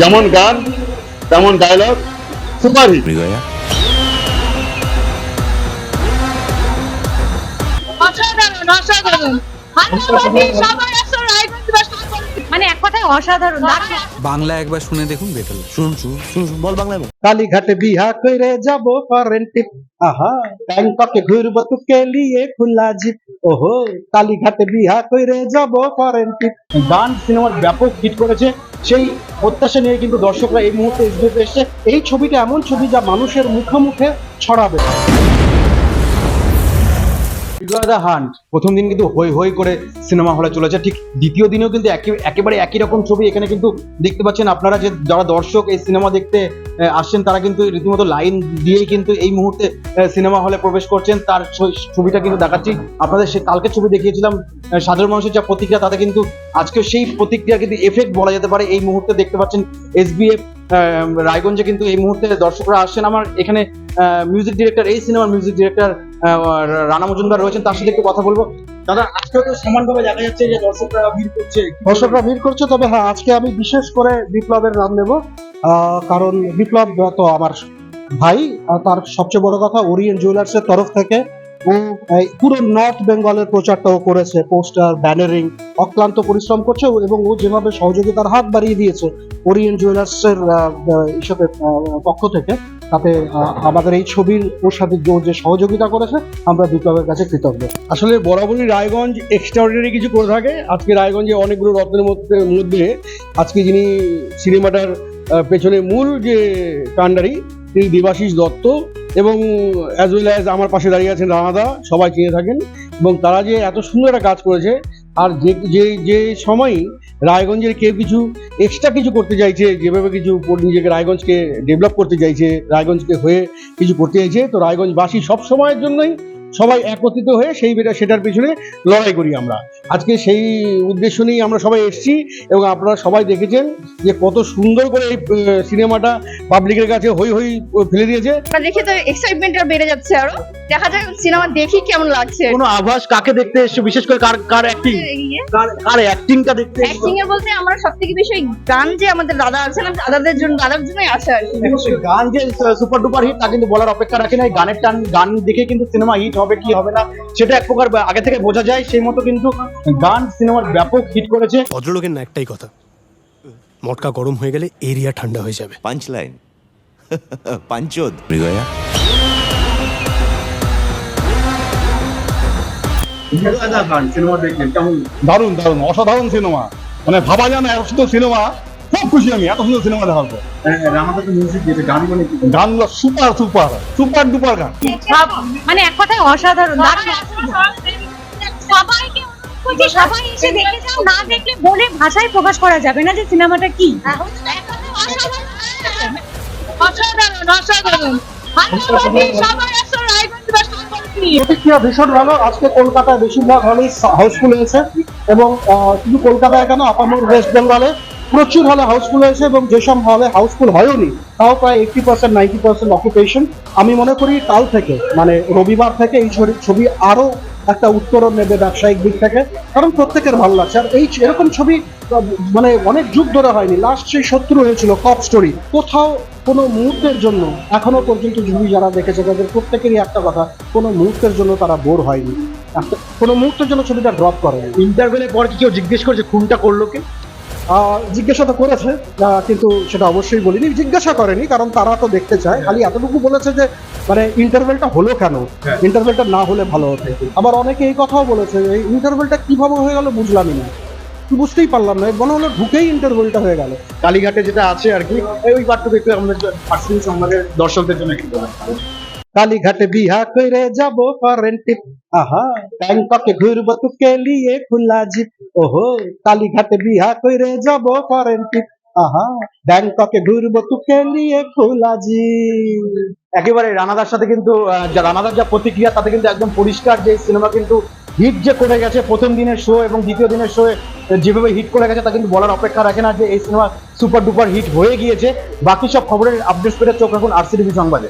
যেমন গান তেমন ডায়লগ সুপার হিট মৃগয়া। অসাধারণ অসাধারণ। মানে এক কথায় অসাধারণ। বাংলা একবার শুনে দেখুন বেটার শুন শুন শুন বল বল। কালীঘাটে বিহা করে যাব ফরেন টিপ আহা ব্যাংককে ঘুরবো তুকে লিয়ে খোলা জিপ। ওহো কালীঘাটে বিহা করে যাব ফরেন টিপ গান সিনেমার ব্যাপক হিট করেছে। সেই প্রত্যাশা নিয়ে কিন্তু দর্শকরা এই মুহূর্তে এসছে এই ছবিটা এমন ছবি যা মানুষের মুখে মুখে দ্য হান্ট প্রথম দিন কিন্তু হই হই করে সিনেমা হলে চলেছে। ঠিক দ্বিতীয় দিনেও কিন্তু একেবারে একই রকম ছবি এখানে কিন্তু দেখতে পাচ্ছেন আপনারা যে যারা দর্শক এই সিনেমা দেখতে আসছেন, তারা কিন্তু রীতিমতো লাইন দিয়েই কিন্তু এই মুহূর্তে সিনেমা হলে প্রবেশ করছেন। তার ছবিটা কিন্তু দেখাচ্ছি। আপনাদের সে কালকে ছবি দেখিয়েছিলাম সাধারণ মানুষের যা প্রতিক্রিয়া, তাতে কিন্তু আজকে সেই প্রতিক্রিয়া কিন্তু এফেক্ট বলা যেতে পারে। এই মুহূর্তে দেখতে পাচ্ছেন এসবিএফ রায়গঞ্জে কিন্তু এই মুহূর্তে দর্শকরা আসছেন। আমার এখানে মিউজিক ডিরেক্টর এই সিনেমার মিউজিক ডিরেক্টর রানা মজুমদার রয়েছেন, তার সাথে একটু কথা বলব। দাদা আজকে তো সমানভাবে দেখা যাচ্ছে যে দর্শকরা ভিড় করছে। দর্শকরা ভিড় করছে, তবে হ্যাঁ আজকে আমি বিশেষ করে বিপ্লবের নাম নেব। কারণ বিপ্লব তো আমার ভাই তার সবচেয়ে বড় কথা ওরিয়েন্ট জুয়েলার্সের তরফ থেকে ও পুরো নর্থ বেঙ্গলের প্রচারটাও করেছে পোস্টার ব্যানারিং অক্লান্ত পরিশ্রম করছে এবং ও যেভাবে সহযোগিতার হাত বাড়িয়ে দিয়েছে ওরিয়েন্ট জুয়েলার্সের হিসেবে পক্ষ থেকে তাতে আমাদের এই ছবির ওর সাথে যে- সহযোগিতা করেছে, আমরা বিপ্লবের কাছে কৃতজ্ঞ। আসলে বরাবরই রায়গঞ্জ এক্সট্রাঅর্ডিনারি কিছু করে থাকে। আজকে রায়গঞ্জে অনেকগুলো রত্নের মধ্যে মধ্যে, আজকে যিনি সিনেমাটার পেছনে মূল যে কাণ্ডারি, তিনি দেবাশিস দত্ত এবং অ্যাজ ওয়েল অ্যাজ আমার পাশে দাঁড়িয়ে আছেন রানাদা, সবাই চিনে থাকেন এবং তারা যে এত সুন্দর একটা কাজ করেছে আর যে যে যে সময়ই রায়গঞ্জের কেউ কিছু এক্সট্রা কিছু করতে চাইছে, যেভাবে কিছু নিজেকে রায়গঞ্জকে ডেভেলপ করতে চাইছে, রায়গঞ্জকে হয়ে কিছু করতে চাইছে, তো রায়গঞ্জবাসী সব সময়ের জন্যই সবাই একত্রিত হয়ে সেই বেটা- সেটার পিছনে লড়াই করি আমরা। আজকে সেই উদ্দেশ্য নিয়েই আমরা সবাই এসেছি এবং আপনারা সবাই দেখেছেন যে কত সুন্দর করে এই সিনেমাটা পাবলিকের কাছে হই হই ফেলে দিয়েছে। দেখে তো এক্সাইটমেন্টটা বেড়ে যাচ্ছে আরও। দেখা যাক সিনেমা দেখি কেমন লাগছে। কোনো আভাস কাকে দেখতে এসছো? বিশেষ করে কার কার অ্যাক্টিং কার কার অ্যাক্টিংটা দেখতে এসছো? অ্যাক্টিং এ বলতে আমরা সব থেকে বেশি গান যে আমাদের দাদা আছেন দাদাদের জন্য দাদার জন্যই আসে আর কি। গান যে সুপার ডুপার হিট তা কিন্তু বলার অপেক্ষা রাখে না। এই গানের টান গান দেখে কিন্তু সিনেমা হিট হবে কি হবে না সেটা এক প্রকার আগে থেকে বোঝা যায়। সেই মতো কিন্তু গান সিনেমার ব্যাপক হিট করেছে। ভদ্রলোকের না একটাই কথা মটকা গরম হয়ে গেলে এরিয়া ঠান্ডা হয়ে যাবে। পাঞ্চ লাইন পাঞ্চোদ মৃগয়া দারুণ দারুণ অসাধারণ সিনেমা। মানে ভাবা যায় না এত সিনেমা। খুব খুশি আমি এত সুন্দর সিনেমা দেখার পর। গান সুপার সুপার সুপার ডুপার গান। মানে এক কথায় অসাধারণ সবাইকে অনুরোধ সবাই এসে দেখে যাও না দেখলে বলে ভাষায় প্রকাশ করা যাবে না যে সিনেমাটা কি। অসাধারণ। অসাধারণ হায়দ্রাবাদে সবাই আসো রায়গঞ্জবাসী নিয়ে প্রতিক্রিয়া ভীষণ ভালো। আজকে কলকাতায় বেশিরভাগ হলেই হাউসফুল হয়েছে এবং আহ, শুধু কলকাতায় কেন আপামর ওয়েস্ট বেঙ্গলে প্রচুর হলে হাউসফুল হয়েছে এবং যেসব হলে হাউসফুল হয়ওনি, তাও প্রায় eighty percent ninety percent occupation আমি মনে করি কাল থেকে মানে রবিবার থেকে এই ছবি- ছবি আরও একটা উত্তরণ নেবে ব্যবসায়িক দিক থেকে, কারণ প্রত্যেকের ভালো লাগছে। আর এই এরকম ছবি মানে অনেক যুগ ধরে হয়নি। লাস্ট সেই শত্রু হয়েছিল কপ স্টোরি কোথাও কোনো মুহূর্তের জন্য, এখনও পর্যন্ত ছবি যারা দেখেছে, তাদের প্রত্যেকেরই একটা কথা, কোনো মুহূর্তের জন্য তারা বোর হয়নি। কোনো মুহূর্তের জন্য ছবিটা ড্রপ করে ইন্টারভেলের পর কি কেউ জিজ্ঞেস করছে, খুনটা করল কে? জিজ্ঞাসা তো করেছে কিন্তু সেটা অবশ্যই বলিনি জিজ্ঞাসা করেনি কারণ তারা তো দেখতে চায়। খালি এতটুকু বলেছে যে মানে ইন্টারভেলটা হলো কেন? ইন্টারভেলটা না হলে ভালো হতো। আবার অনেকে এই কথাও বলেছে এই ইন্টারভেলটা কীভাবে হয়ে গেল বুঝলামই না। বুঝতেই পারলাম না মনে হলো ঢুকেই ইন্টারভেলটা হয়ে গেল। কালীঘাটে যেটা আছে আর কি ওই পার্টটুকু একটু আমাদের পার্সোনাল আমাদের দর্শকদের জন্য একটু কালীঘাটে বিহা করে যাব আহা, ব্যাংককে ঘুরব তুকে লিয়ে খোলা জিপ। ওহো, কালীঘাটে বিহা করে যাব আহা, ব্যাংককে ঘুরব তুকে লিয়ে খোলা জিপ। একেবারে রানাদার সাথে কিন্তু রানাদার যা প্রতিক্রিয়া, তাতে কিন্তু একদম পরিষ্কার যে সিনেমা কিন্তু হিট যে করে গেছে প্রথম দিনের শো এবং দ্বিতীয় দিনের শো যেভাবে হিট করে গেছে তা কিন্তু বলার অপেক্ষা রাখে না যে এই সিনেমা সুপার ডুপার হিট হয়ে গিয়েছে। বাকি সব খবরের আপডেট পেতে চোখ রাখুন আরসিটিভি সংবাদে।